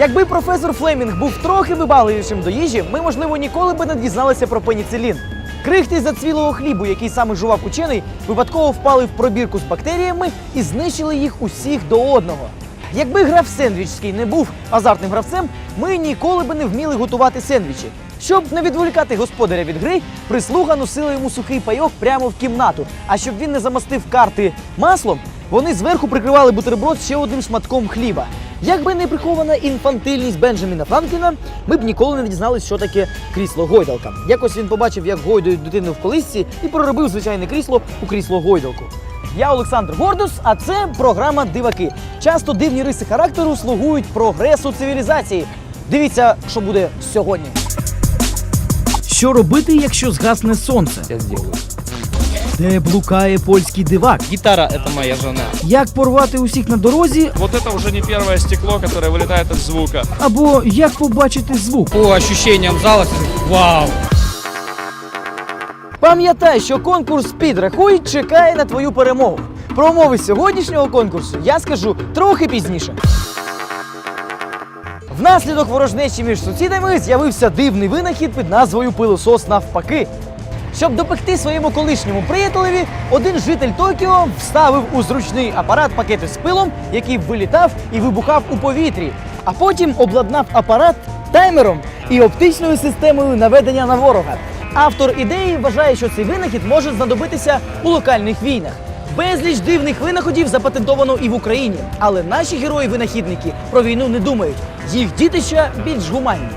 Якби професор Флемінг був трохи вибагливішим до їжі, ми, можливо, ніколи би не дізналися про пеніцилін. Крихти зацвілого хлібу, який саме жував учений, випадково впали в пробірку з бактеріями і знищили їх усіх до одного. Якби граф Сендвічський не був азартним гравцем, ми ніколи би не вміли готувати сендвічі. Щоб не відволікати господаря від гри, прислуга носила йому сухий пайок прямо в кімнату. А щоб він не замастив карти маслом, вони зверху прикривали бутерброд ще одним шматком хліба. Якби не прихована інфантильність Бенджаміна Франкліна, ми б ніколи не дізналися, що таке крісло гойдалка. Якось він побачив, як гойдають дитину в колисці, і проробив звичайне крісло у крісло гойдалку. Я Олександр Гордус, а це програма Диваки. Часто дивні риси характеру слугують прогресу цивілізації. Дивіться, що буде сьогодні. Що робити, якщо згасне сонце? Я сделаю. Де блукає польський дивак? Гитара — это моя жена. Як порвати усіх на дорозі, Вот это уже не первое стекло, которое вылетает от звука. або як побачити звук? По ощущениям зала, вау! Пам'ятай, що конкурс «Підрахуй» чекає на твою перемогу. Про умови сьогоднішнього конкурсу я скажу трохи пізніше. Внаслідок ворожнечі між сусідами з'явився дивний винахід під назвою пилосос навпаки. Щоб допекти своєму колишньому приятелеві, один житель Токіо вставив у зручний апарат пакети з пилом, який вилітав і вибухав у повітрі, а потім обладнав апарат таймером і оптичною системою наведення на ворога. Автор ідеї вважає, що цей винахід може знадобитися у локальних війнах. Безліч дивних винаходів запатентовано і в Україні, але наші герої-винахідники про війну не думають. Їх дітища більш гуманні.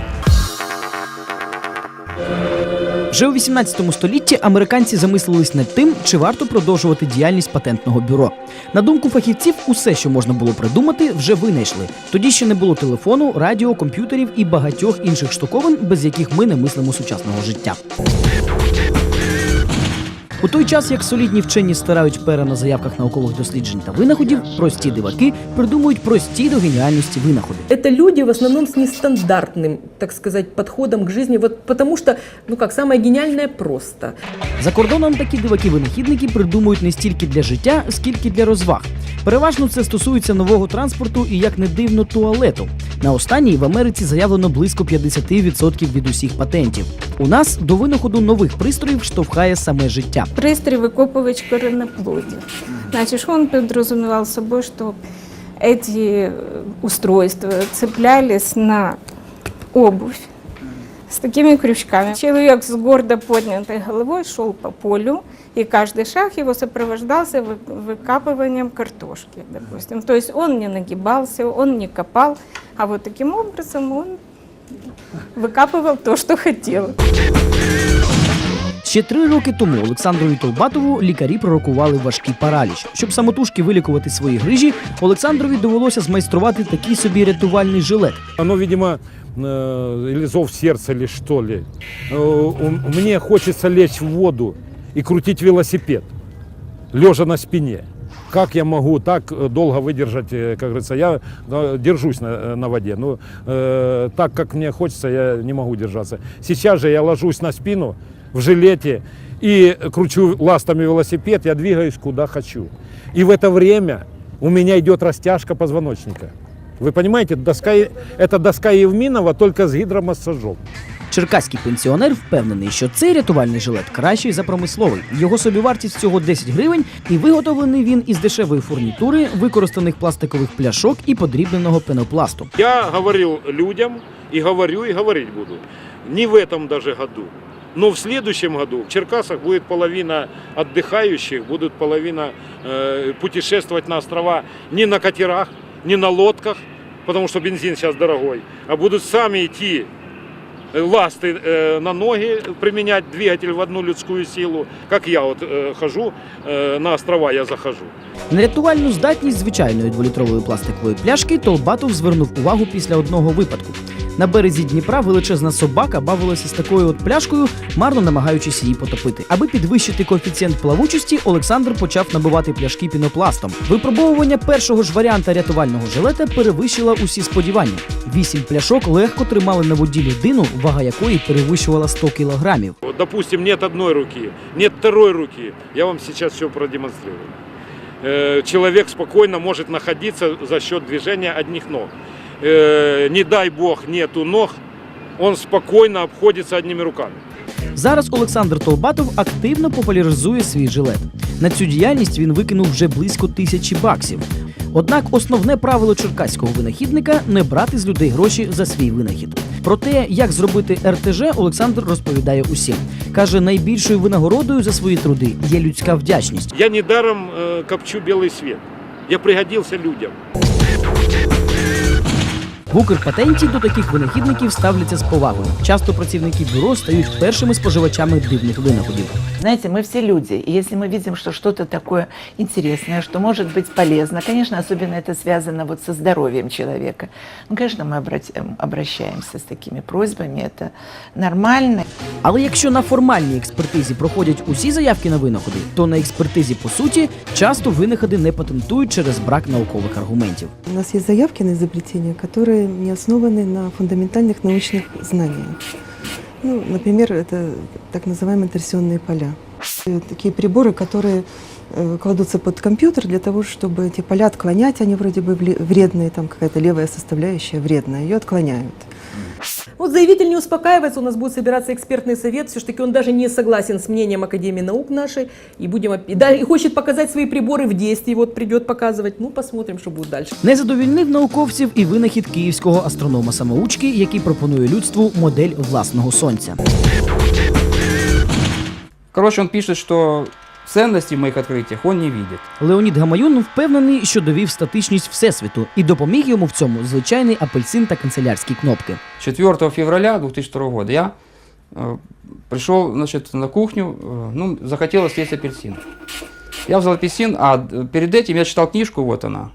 Вже у 18 столітті американці замислились над тим, чи варто продовжувати діяльність патентного бюро. На думку фахівців, усе, що можна було придумати, вже винайшли. Тоді ще не було телефону, радіо, комп'ютерів і багатьох інших штуковин, без яких ми не мислимо сучасного життя. У той час, як солідні вчені стирають пера на заявках наукових досліджень та винаходів, прості диваки придумують прості до геніальності винаходи. Это люди в основном с нестандартным, так сказать, подходом к жизни, вот потому что, ну как, самое гениальное просто. За кордоном такі диваки-винахідники придумують не стільки для життя, скільки для розваг. Переважно це стосується нового транспорту і, як не дивно, туалету. На останній в Америці заявлено близько 50% від усіх патентів. У нас до винаходу нових пристроїв штовхає саме життя. Пристрій викопувач коренеплодів. Значит, он подразумевал собой, что эти устройства цеплялись на обувь с такими крючками. Человек с гордо поднятой головой шел по полю, и каждый шаг его сопровождался вы- выкапыванием картошки, допустим. То есть он не нагибался, он не копал, а вот таким образом он выкапывал то, что хотел. Ще три роки тому Олександру Толбатову лікарі пророкували важкий параліч. Щоб самотужки вилікувати свої грижі, Олександрові довелося змайструвати такий собі рятувальний жилет. Оно, видимо, э, или зов сердца, или что ли. Э, у- Мне хочется лечь в воду и крутить велосипед, лежа на спине. Как я могу так э, долго выдержать, э, как говорится, я э, держусь на, э, на воде, но э, так, как мне хочется, я не могу держаться. Сейчас же я ложусь на спину в жилете и кручу ластами велосипед, я двигаюсь куда хочу. И в это время у меня идет растяжка позвоночника. Вы понимаете, доска, это доска Евминова только с гидромассажом. Черкаський пенсіонер впевнений, що цей рятувальний жилет кращий за промисловий. Його собівартість всього 10 гривень, і виготовлений він із дешевої фурнітури, використаних пластикових пляшок і подрібненого пенопласту. Я говорил людям и говорю и говорить буду. Не в этом даже году. Но в следующем году в Черкасах будет половина отдыхающих, будут половина э, путешествовать на острова не на катерах, не на лодках, потому что бензин сейчас дорогой, а будут сами идти э, ласты э, на ноги, применять двигатель в одну людскую силу, как я вот э, хожу, э, на острова я захожу. На рятувальну здатність звичайної дволітрової пластикової пляшки Толбатов звернув увагу після одного випадку. На березі Дніпра величезна собака бавилася з такою от пляшкою, марно намагаючись її потопити. Аби підвищити коефіцієнт плавучості, Олександр почав набивати пляшки пінопластом. Випробовування першого ж варіанта рятувального жилета перевищило усі сподівання. Вісім пляшок легко тримали на воді людину, вага якої перевищувала 100 кілограмів. Допустим, нет одной руки, нет второй руки. Я вам сейчас все продемонстрирую. Э, Человек спокойно может находиться за счет движения одних ног. э, не дай бог, нету ног, он спокойно обходится одними руками. Зараз Олександр Толбатов активно популяризує свій жилет. На цю діяльність він викинув вже близько тисячі баксів. Однак основне правило черкаського винахідника не брати з людей гроші за свій винахід. Про те, як зробити РТЖ, Олександр розповідає усім. каже, найбільшою винагородою за свої труди є людська вдячність. Я недаром э, копчу белый свет. Я пригодился людям. В Укрпатенті до таких винахідників ставляться з повагою. Часто працівники бюро стають першими споживачами дивних винаходів. Знаете, мы все люди, и если мы видим, что что-то такое интересное, что может быть полезно, конечно, особенно это связано вот со здоровьем человека, ну, конечно, мы обрати- обращаемся с такими просьбами, это нормально. Але якщо на формальній експертизі проходять усі заявки на винаходи, то на експертизі по суті часто винаходи не патентують через брак наукових аргументів. У нас есть заявки на изобретения, которые не основаны на фундаментальных научных знаниях. Ну, например, это так называемые торсионные поля. Э, Такие приборы, которые э, кладутся под компьютер для того, чтобы эти поля отклонять, они вроде бы вле- вредные, там какая-то левая составляющая вредная, ее отклоняют. Вот заявитель не успокаивается, у нас будет собираться экспертный совет, все-таки он даже не согласен с мнением Академии наук нашей, и будем, оп- и, да, и хочет показать свои приборы в действии, вот придет показывать, ну посмотрим, что будет дальше. Не задовільнив науковців і винахід київського астронома самоучки, який пропонує людству модель власного сонця. Короче, он пишет, что ценности в моих открытиях он не видит. Леонід Гамаюн впевнений, що довів статичність всесвіту, і допоміг йому в цьому звичайний апельсин та канцелярські кнопки. 4 февраля 2002 года я э, пришел значит, на кухню, э, ну, захотелось съесть апельсин. Я взял апельсин, а э, перед этим я читал книжку, вот она,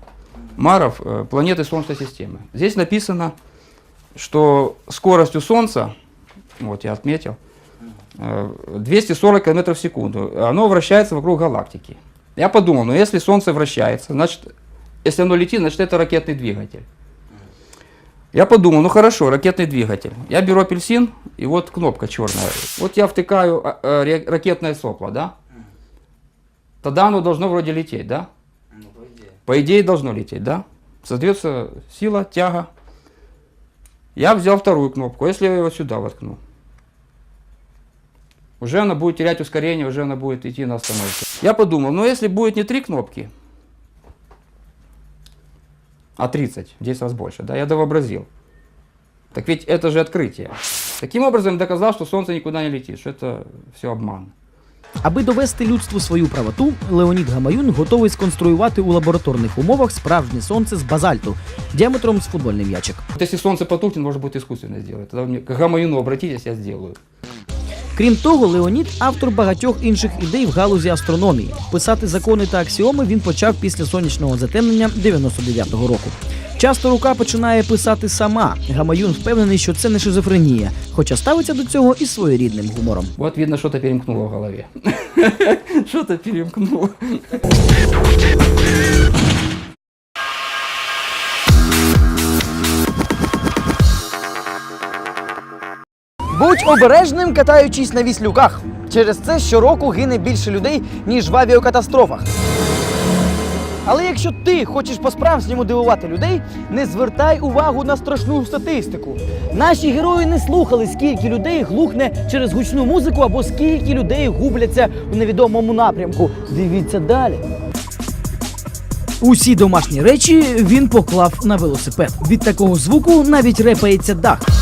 Маров э, «Планеты Солнечной системы». Здесь написано, что скоростью Солнца, вот я отметил, э, 240 км в секунду. Оно вращается вокруг галактики. Я подумал, ну если Солнце вращается, значит, если оно летит, значит это ракетный двигатель. Я подумал, ну хорошо, ракетный двигатель. Я беру апельсин, и вот кнопка черная. Вот я втыкаю а, а, ракетное сопло, да? Тогда оно должно вроде лететь, да? по идее. должно лететь, да? Создается сила, тяга. Я взял вторую кнопку. Если я его сюда воткну, уже она будет терять ускорение, уже она будет идти на остановку. Я подумал, ну если будет не три кнопки, а 30, в 10 раз больше, да, я довообразил. Так ведь это же открытие. Таким образом я доказал, что Солнце никуда не летит, что это все обман. Аби довести людству свою правоту, Леонід Гамаюн готовий сконструювати у лабораторних умовах справжнє сонце з базальту діаметром з футбольний м'ячик. Вот если Солнце потухнет, может быть искусственно сделать. Тогда мне к Гамаюну обратитесь, я сделаю. Крім того, Леонід автор багатьох інших ідей в галузі астрономії. Писати закони та аксіоми він почав після сонячного затемнення 99-го року. Часто рука починає писати сама. Гамаюн впевнений, що це не шизофренія, хоча ставиться до цього із своєрідним гумором. Вот видно, что-то перемкнуло в голове. Что-то перемкнуло. Будь обережним, катаючись на віслюках. Через це щороку гине більше людей, ніж в авіакатастрофах. Але якщо ти хочеш по-справжньому дивувати людей, не звертай увагу на страшну статистику. Наші герої не слухали, скільки людей глухне через гучну музику або скільки людей губляться у невідомому напрямку. Дивіться далі. Усі домашні речі він поклав на велосипед. Від такого звуку навіть репається дах.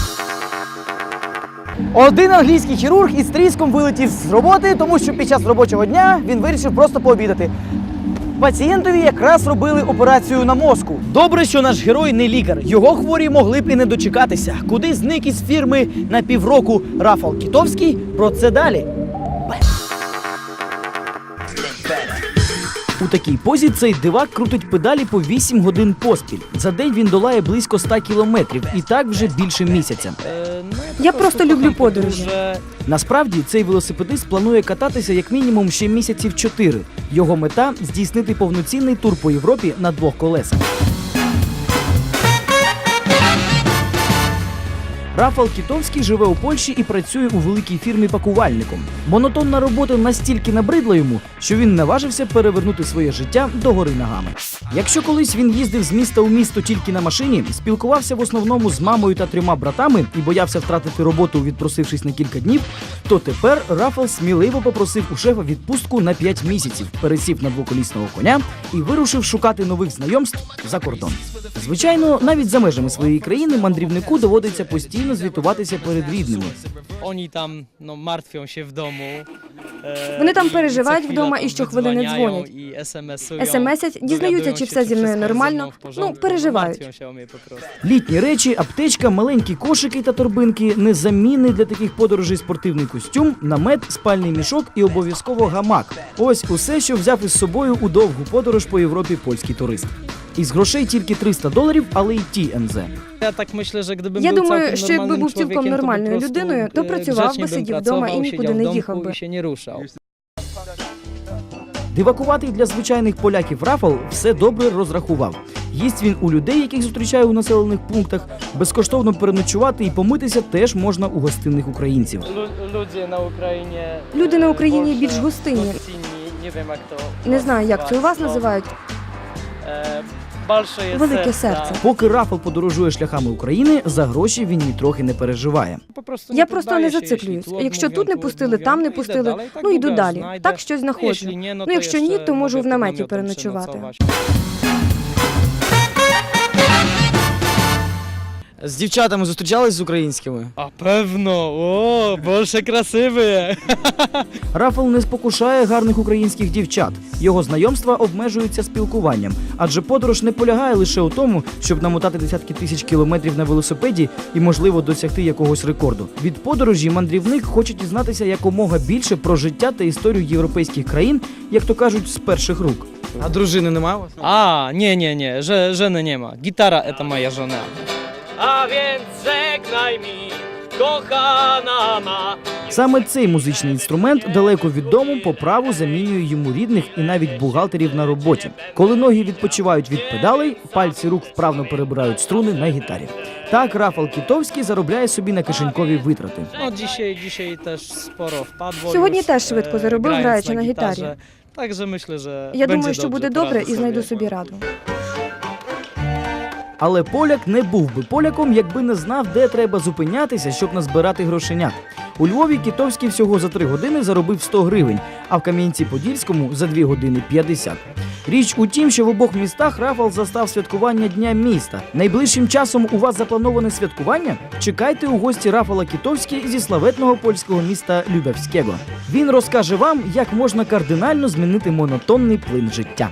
Один англійський хірург із тріском вилетів з роботи, тому що під час робочого дня він вирішив просто пообідати. Пацієнтові якраз робили операцію на мозку. Добре, що наш герой не лікар. Його хворі могли б і не дочекатися. Куди зник із фірми на півроку Рафал Кітовський? Про це далі. У такій позі цей дивак крутить педалі по 8 годин поспіль. За день він долає близько 100 кілометрів, і так вже більше місяця. Я просто люблю подорожі. Насправді цей велосипедист планує кататися як мінімум ще місяців 4. Його мета здійснити повноцінний тур по Європі на двох колесах. Рафал Кітовський живе у Польщі і працює у великій фірмі пакувальником. Монотонна робота настільки набридла йому, що він наважився перевернути своє життя догори ногами. Якщо колись він їздив з міста у місто тільки на машині, спілкувався в основному з мамою та трьома братами і боявся втратити роботу, відпросившись на кілька днів, то тепер Рафал сміливо попросив у шефа відпустку на 5 місяців, пересів на двоколісного коня і вирушив szukати нових знайомств за кордон. Звичайно, навіть за межами своєї країни мандрівнику доводиться постійно звітуватися перед рідними. Oni tam no, martwią się w e, Вони там переживають вдома і щохвилини дзвонять. СМСять, дізнаються, чи все зі мною нормально. Ну, переживають. Літні речі, аптечка, маленькі кошики та торбинки, незамінний для таких подорожей спортивний костюм, намет, спальний мішок і обов'язково гамак. Ось усе, що взяв із собою у довгу подорож по Європі польський турист. Із грошей тільки 300 доларів, але й ті НЗ. Ja tak myślę, że gdybym Я думаю, що якби був цілком нормальною людиною, то e, працював би, сидів вдома і нікуди не їхав би. się nie ruszał. Дивакуватий для звичайних поляків Рафал все добре розрахував. Їсть він у людей, яких зустрічає у населених пунктах. Безкоштовно переночувати і помитися теж можна у гостинних українців. Ludzie na Ukrainie. Люди на e, Україні більш гостинні. Не знаю, як це у вас називають. Велике серце. Поки Рафал подорожує шляхами України, за гроші він нітрохи не переживає. Я просто не зациклююсь. Якщо тут не пустили, там не пустили, ну йду далі. Так щось знаходжу. No, Ну, якщо ні, то можу в наметі переночувати. З дівчатами зустрічались з українськими. A pewno, o, больше красивые. Рафал не спокушає гарних українських дівчат. Його знайомства обмежуються спілкуванням, адже подорож не полягає лише у тому, щоб намотати десятки тисяч кілометрів на велосипеді і, можливо, досягти якогось рекорду. Від подорожі мандрівник хоче дізнатися якомога більше про життя та історію європейських країн, як то кажуть, з перших рук. А дружини немає у вас? Nie, nie, że, żeny nie ma. Gitara to moja żona. A więc żegnaj mi, kochana ma. Саме цей музичний інструмент далеко від дому по праву замінює йому рідних і навіть бухгалтерів на роботі. Коли ноги відпочивають від педалей, пальці рук вправно перебирають струни на гітарі. Так Рафал Кітовський заробляє собі на кишенькові витрати. Wpadło Сьогодні теж швидко e, заробив, граючи на гітарі. Myślę, że Я думаю, що буде добре і знайду собі раду. Але поляк не був би поляком, якби не знав, де треба зупинятися, щоб назбирати грошенят. У Львові Кітовський всього за 3 години заробив 100 гривень, а в Кам'янці-Подільському за 2 години 50. Річ у тім, що в обох містах Рафал застав святкування Дня міста. Найближчим часом у вас заплановане святкування? Чекайте у гості Рафала Кітовський зі славетного польського міста Любевського. Він розкаже вам, як можна кардинально змінити монотонний плин життя.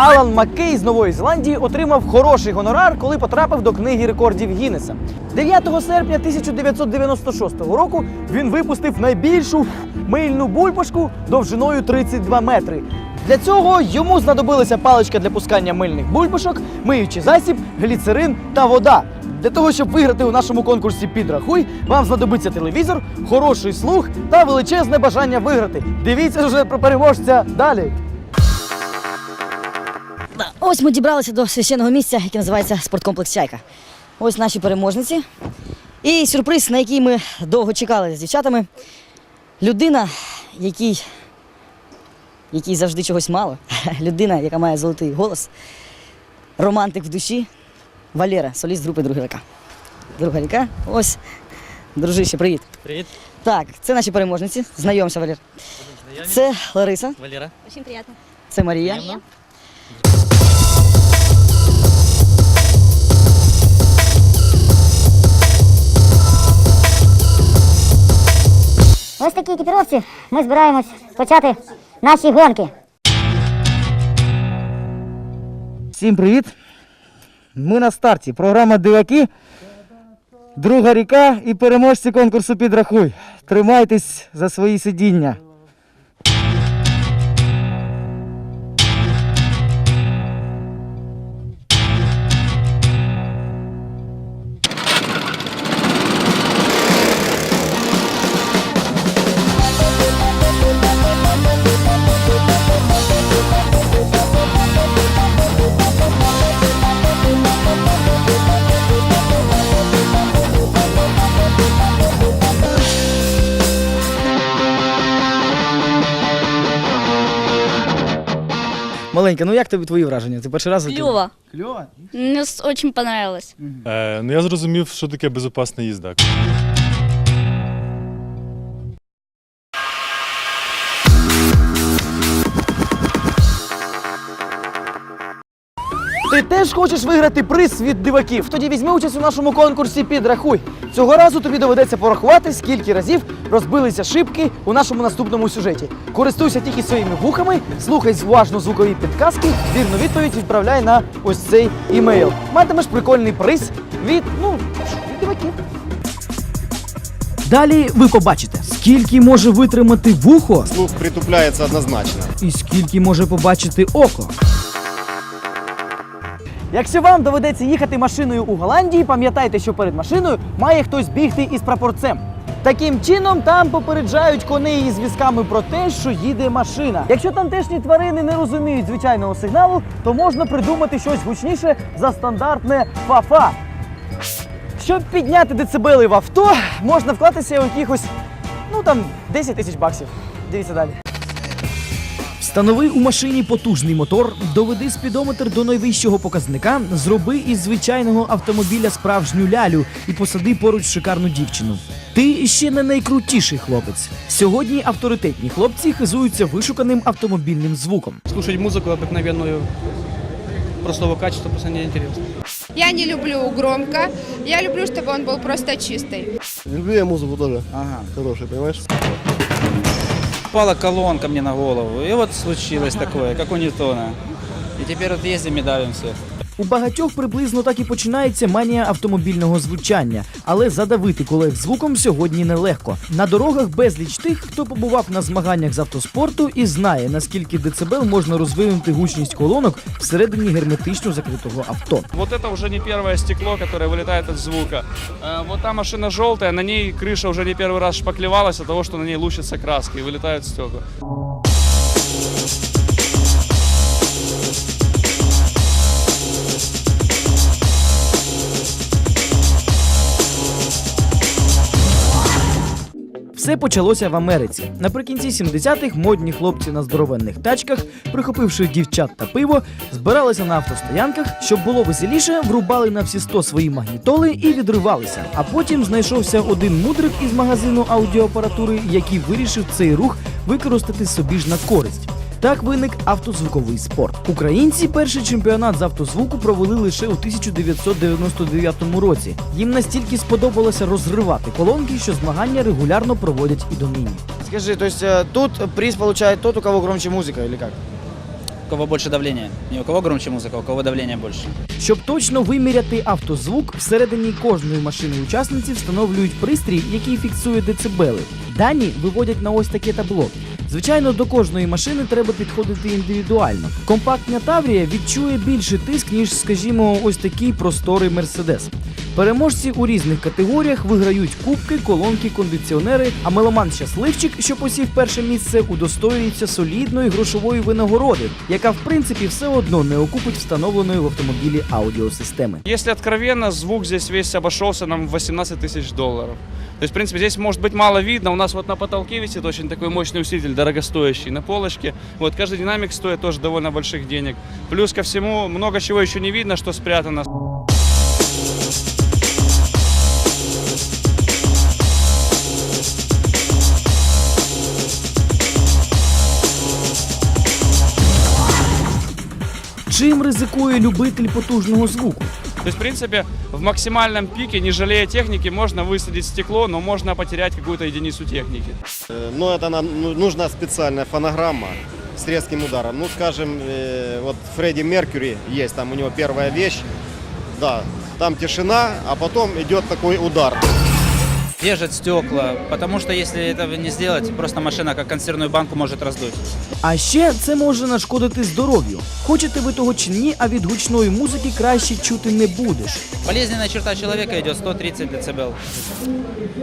Алан Маккей з Нової Зеландії отримав хороший гонорар, коли потрапив до книги рекордів Гіннеса. 9 серпня 1996 року він випустив найбільшу мильну бульбашку довжиною 32 метри. Для цього йому знадобилася паличка для пускання мильних бульбашок, миючий засіб, гліцерин та вода. Для того, щоб виграти у нашому конкурсі Підрахуй, вам знадобиться телевізор, хороший слух та величезне бажання виграти. Дивіться вже про переможця далі. Ось ми дібралися до священного місця, яке називається спорткомплекс Чайка. Ось наші переможниці. І сюрприз, на який ми довго чекали з дівчатами. Людина, якій, якій завжди чогось мало. Людина, яка має золотий голос. Романтик в душі. Валера, соліст групи Друга ріка. Друга ріка. Ось. Дружище, привіт. Привіт, Так, це наші переможниці. Знайомся, Валер. Це Лариса, Валера. Дуже приємно. це Марія. Ось такі екіпіровці ми збираємось почати наші гонки. Всім привіт! Ми на старті. Програма Диваки. Друга ріка і переможці конкурсу Підрахуй. Тримайтесь за свої сидіння. Маленька, ну як тобі твої враження? Ти перший раз? Клево. Кльово? Мне с- очень понравилось. Е, ну я зрозумів, що таке безпечна їзда. Ти теж хочеш виграти приз від диваків? Тоді візьми участь у нашому конкурсі Підрахуй. Цього разу тобі доведеться порахувати, скільки разів розбилися шибки у нашому наступному сюжеті. Користуйся тільки своїми вухами, слухай уважно звукові підказки, вірну відповідь відправляй на ось цей імейл. Матимеш прикольний приз від, ну, від диваків. Далі ви побачите, скільки може витримати вухо Слух притупляється однозначно. і скільки може побачити око. Якщо вам доведеться їхати машиною у Голландії, пам'ятайте, що перед машиною має хтось бігти із прапорцем. Таким чином там попереджають коней із візками про те, що їде машина. Якщо тамтешні тварини не розуміють звичайного сигналу, то можна придумати щось гучніше за стандартне фа-фа. Щоб підняти децибели в авто, можна вклатися у якихось, ну там 10 тисяч баксів. Дивіться далі. Встанови у машині потужний мотор, доведи спідометр до найвищого показника, зроби із звичайного автомобіля справжню лялю і посади поруч шикарну дівчину. Ти ще не найкрутіший хлопець. Сьогодні авторитетні хлопці хизуються вишуканим автомобільним звуком. Слушать музыку обыкновенную простого качества просто неинтересно. Я не люблю громко. Я люблю, чтобы он был просто чистый. Люблю я музику теж. Ага. Хороший, понимаешь? Упала колонка мне на голову, и вот случилось такое, как у Ньютона. И теперь вот ездим и давим всех. У багатьох приблизно так і починається манія автомобільного звучання, але задавити колег звуком сьогодні нелегко. На дорогах безліч тих, хто побував на змаганнях з автоспорту і знає, наскільки децибел можна розвинути гучність колонок всередині герметично закритого авто. Вот это уже не первое стекло, которое вылетает от звука. Э, Вот та машина желтая, на ней крыша уже не первый раз шпаклевалась от того, что на ней лучится краска и вылетают стекла. Все почалося в Америці. Наприкінці 70-х модні хлопці на здоровенних тачках, прихопивши дівчат та пиво, збиралися на автостоянках, щоб було веселіше, врубали на всі 100 свої магнітоли і відривалися. А потім знайшовся один мудрик із магазину аудіоапаратури, який вирішив цей рух використати собі ж на користь. Так виник автозвуковий спорт. Українці перший чемпіонат з автозвуку провели лише у 1999 році. Їм настільки сподобалося розривати колонки, що змагання регулярно проводять і донині. Скажи, то есть тут приз получает тот, у кого громче музика, или как? У кого больше давления? Не у кого громче музыка, у кого давление больше. Щоб точно виміряти автозвук, всередині кожної машини учасниці встановлюють пристрій, який фіксує децибели. Дані виводять на ось таке табло. Звичайно, до кожної машини треба підходити індивідуально. Компактна Таврія відчує більший тиск, ніж, скажімо, ось такий просторий Мерседес. Переможці у різних категоріях виграють кубки, колонки, кондиціонери. А меломан щасливчик, що посів перше місце, удостоюється солідної грошової винагороди, яка в принципі все одно не окупить встановленої в автомобілі аудіосистеми. Если откровенно, звук здесь весь обошелся нам в 18 тысяч долларов. То есть, в принципе, здесь может быть мало видно. У нас вот на потолке висит очень такой мощный усилитель, дорогостоящий, на полочке. Вот каждый динамик стоит тоже довольно больших денег. Плюс ко всему, много чего еще не видно, что спрятано. Чим ризикує любитель потужного звуку? То есть, в принципе, в максимальном пике, не жалея техники, можно высадить стекло, но можно потерять какую-то единицу техники. Ну, это нам ну, нужна специальная фонограмма с резким ударом. Ну, скажем, э, вот Фредди Меркьюри есть, там у него первая вещь, да, там тишина, а потом идет такой удар. Держат стекла, потому что если этого не сделать, просто машина как консервную банку может раздуть. А ще це може нашкодити здоров'ю. Хочете ви того чи ні, а від гучної музики краще чути не будеш. Болезненная черта человека идет 130 дБ.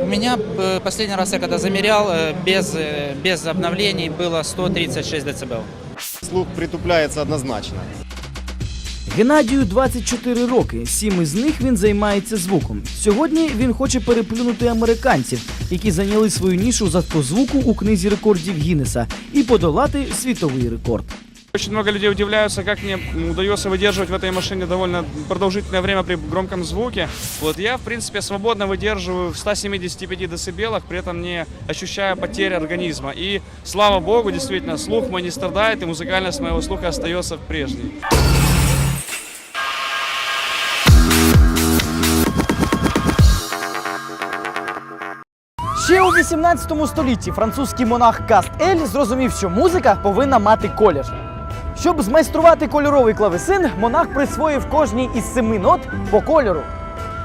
У меня э, последний раз я когда замерял, э, без, э, без обновлений было 136 дБ. Слух притупляется однозначно. Геннадію 24 роки. Сім із них він займається звуком. Сьогодні він хоче переплюнути американців, які зайняли свою нішу з автозвуку у книзі рекордів Гіннеса, і подолати світовий рекорд. Очень много людей удивляются, как мне удается выдерживать в этой машине довольно продолжительное время при громком звуке. Вот я, в принципе, свободно выдерживаю в 175 децибелах, при этом не ощущая потери организма. И, слава богу, действительно, слух мой не страдает, и музыкальность моего слуха остается прежней. У 18 столітті французький монах Каст Ель зрозумів, що музика повинна мати колір. Щоб змайструвати кольоровий клавесин, монах присвоїв кожній із семи нот по кольору.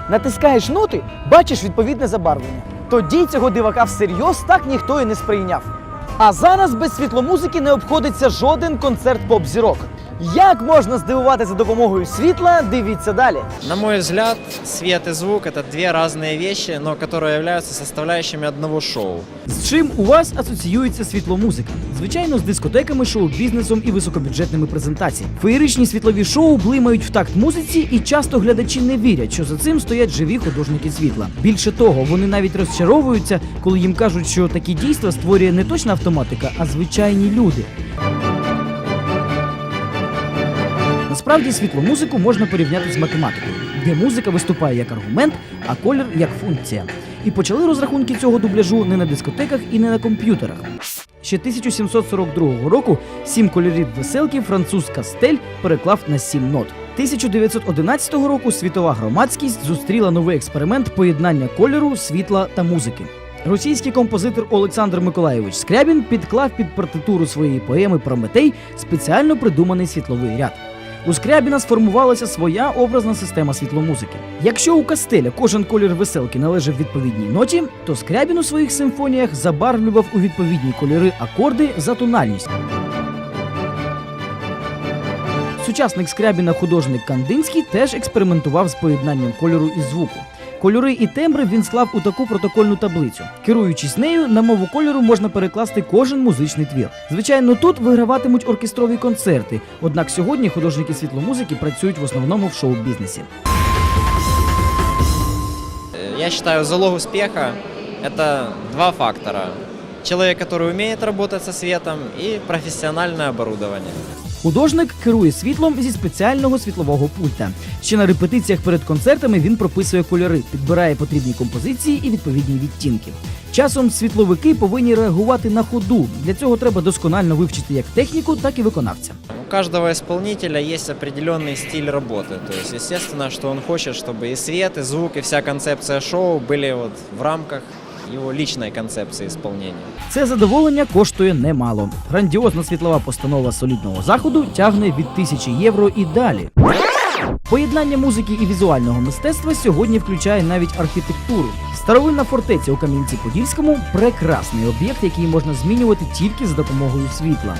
Натискаєш ноти, бачиш відповідне забарвлення. Тоді цього дивака всерйоз так ніхто і не сприйняв. А зараз без світломузики не обходиться жоден концерт поп-зірок. Як можна здивувати за допомогою світла, дивіться далі. На мой взгляд, свет и звук это две разные вещи, но которые являются составляющими одного шоу. З чим у вас асоціюється світломузика? Звичайно, з дискотеками, шоу-бізнесом і високобюджетними презентаціями. Феєричні світлові шоу блимають в такт музиці, і часто глядачі не вірять, що за цим стоять живі художники світла. Більше того, вони навіть розчаровуються, коли їм кажуть, що такі дійства створює не точна автоматика, а звичайні люди. Насправді світломузику можна порівняти з математикою, де музика виступає як аргумент, а колір як функція. І почали розрахунки цього дубляжу не на дискотеках і не на комп'ютерах. Ще 1742 року сім кольорів веселки француз Кастель переклав на сім нот. 1911 року світова громадськість зустріла новий експеримент поєднання кольору, світла та музики. Російський композитор Олександр Миколайович Скрябін підклав під партитуру своєї поеми Прометей спеціально придуманий світловий ряд. У Скрябіна сформувалася своя образна система світломузики. Якщо у Кастеля кожен колір веселки належав відповідній ноті, то Скрябін у своїх симфоніях забарвлював у відповідні кольори акорди за тональність. Сучасник Скрябіна художник Кандинський теж експериментував з поєднанням кольору і звуку. Кольори і тембри він склав у таку протокольну таблицю. Керуючись нею, на мову кольору можна перекласти кожен музичний твір. Звичайно, тут виграватимуть оркестрові концерти. Однак сьогодні художники світломузики працюють в основному в шоу-бізнесі. Э, Я считаю, залог успеха – это два фактора. Человек, который умеет работать со светом, и профессиональное оборудование. Художник керує світлом зі спеціального світлового пульта. Ще на репетиціях перед концертами він прописує кольори, підбирає потрібні композиції і відповідні відтінки. Часом світловики повинні реагувати на ходу. Для цього треба досконально вивчити як техніку, так і виконавця. У каждого исполнителя есть определенный стиль работы. То есть, естественно, что он хочет, чтобы и свет, и звук, и вся концепция шоу были вот в рамках его личной концепции исполнения. Це задоволення коштує немало. Грандіозна світлова постанова солідного заходу тягне від тисячі євро і далі. Поєднання музики і візуального мистецтва сьогодні включає навіть архітектуру. Старовинна фортеця у Кам'янці-Подільському прекрасний об'єкт, який можна змінювати тільки за допомогою світла.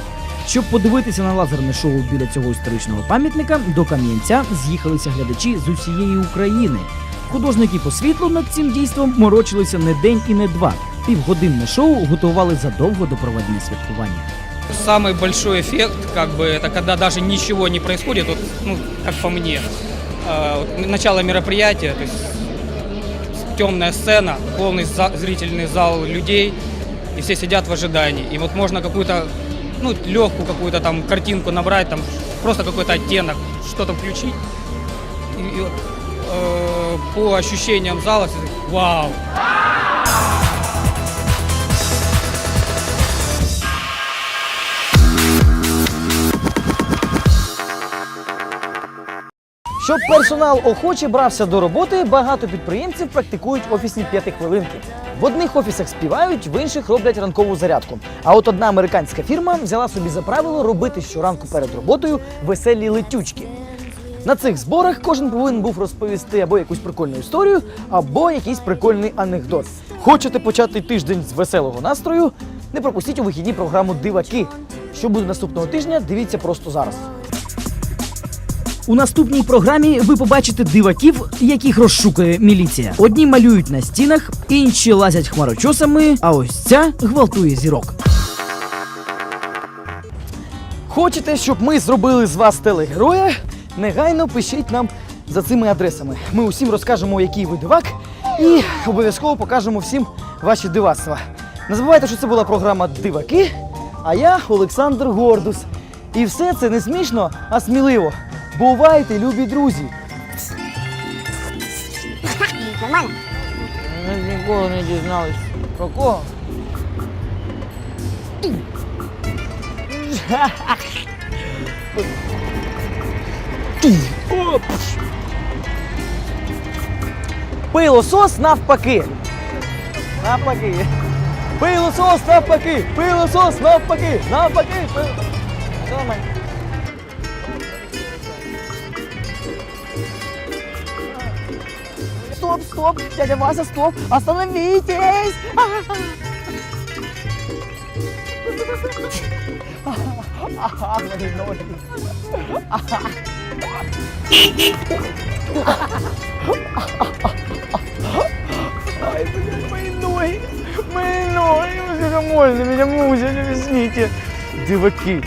Щоб подивитися на лазерне шоу біля цього історичного пам'ятника, до Кам'янця з'їхалися глядачі з усієї України. Художники по світлу над цим дійством морочилися не день і не два. Півгодинне шоу готували задовго до проведення святкування. Самый большой эффект, как бы, это когда даже ничего не происходит, вот, ну, как по мне. Э, вот начало мероприятия, то есть темная сцена, полный за- зрительный зал людей, и все сидят в ожидании. И вот можно какую-то, ну, легкую какую-то там картинку набрать, там просто какой-то оттенок, что-то включить. И, и вот, э, по ощущениям зала, все такие, вау, Щоб персонал охоче брався до роботи, багато підприємців практикують офісні п'ятихвилинки. В одних офісах співають, в інших роблять ранкову зарядку. А от одна американська фірма взяла собі за правило робити щоранку перед роботою веселі летючки. На цих зборах кожен повинен був розповісти або якусь прикольну історію, або якийсь прикольний анекдот. Хочете почати тиждень з веселого настрою? Не пропустіть у вихідні програму Диваки. Що буде наступного тижня, дивіться просто зараз. У наступній програмі ви побачите диваків, яких розшукує міліція. Одні малюють на стінах, інші лазять хмарочосами, а ось ця гвалтує зірок. Хочете, щоб ми зробили з вас телегероя? Негайно пишіть нам за цими адресами. Ми усім розкажемо, який ви дивак, і обов'язково покажемо всім ваші дивацтва. Не забувайте, що це була програма Диваки, а я Олександр Гордус. І все це не смішно, а сміливо. Бувайте, любі друзі! Нормально? Ми ніколи не дізнались. Про кого? Пилосос навпаки. Навпаки. Пилосос навпаки. Пилосос навпаки. Навпаки. Пил- Все нормально. Стоп, стоп, дядя Вася, стоп, остановитесь! Ай, блин, мои ноги, мои ноги, уже сколько меня меня не объясните. Диваки.